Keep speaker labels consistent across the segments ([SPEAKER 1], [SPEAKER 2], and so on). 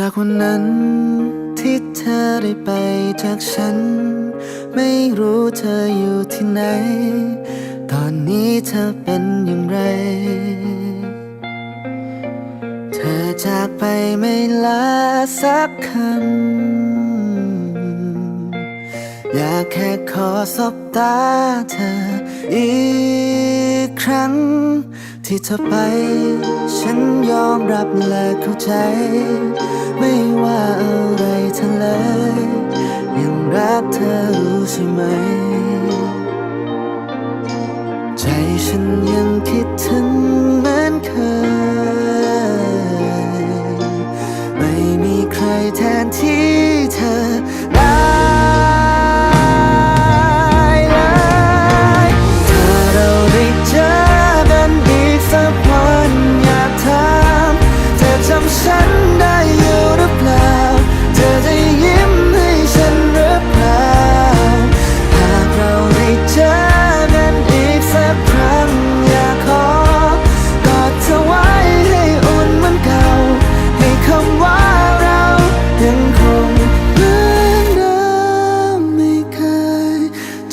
[SPEAKER 1] จากวันนั้นที่เธอได้ไปจากฉัน ไม่รู้เธออยู่ที่ไหน ตอนนี้เธอเป็นอย่างไร เธอจากไปไม่ลาสักคำ อยากแค่ขอสบตาเธอ อีกครั้ง ที่เธอไป ฉันยอมรับและเข้าใจ ไม่ว่าอะไรทั้งเลย ยังรักเธอรู้ใช่ไหม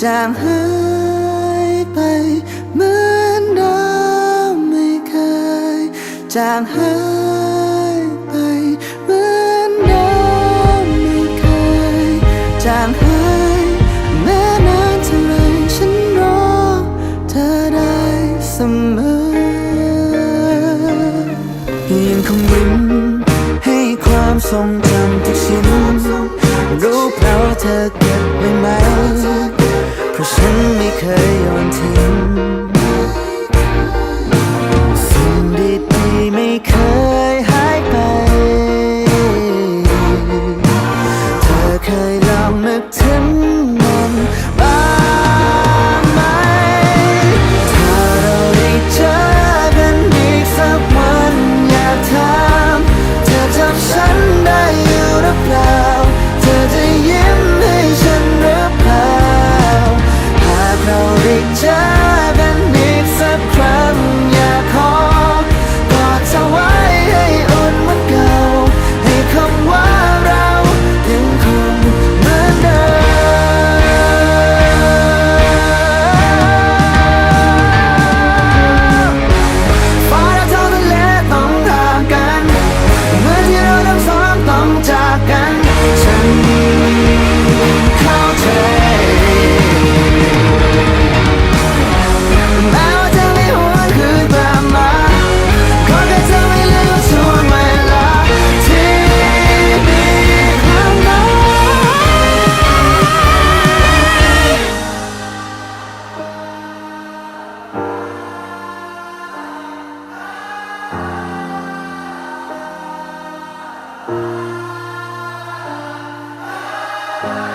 [SPEAKER 1] จางหายไป เหมือนเดามไม่เคย จางหายไป เหมือนเดามไม่เคย จางหายแม้นานเท่าไรฉันรอเธอได้เสมอยังคงยิ้มให้ความทรงจำทุกชิ้นรู้เพราะเธอเก็บไว้ไหมะฉันไม่เคยโอนทิ้ง สิ่งดีๆไม่เคยหายไป Bye.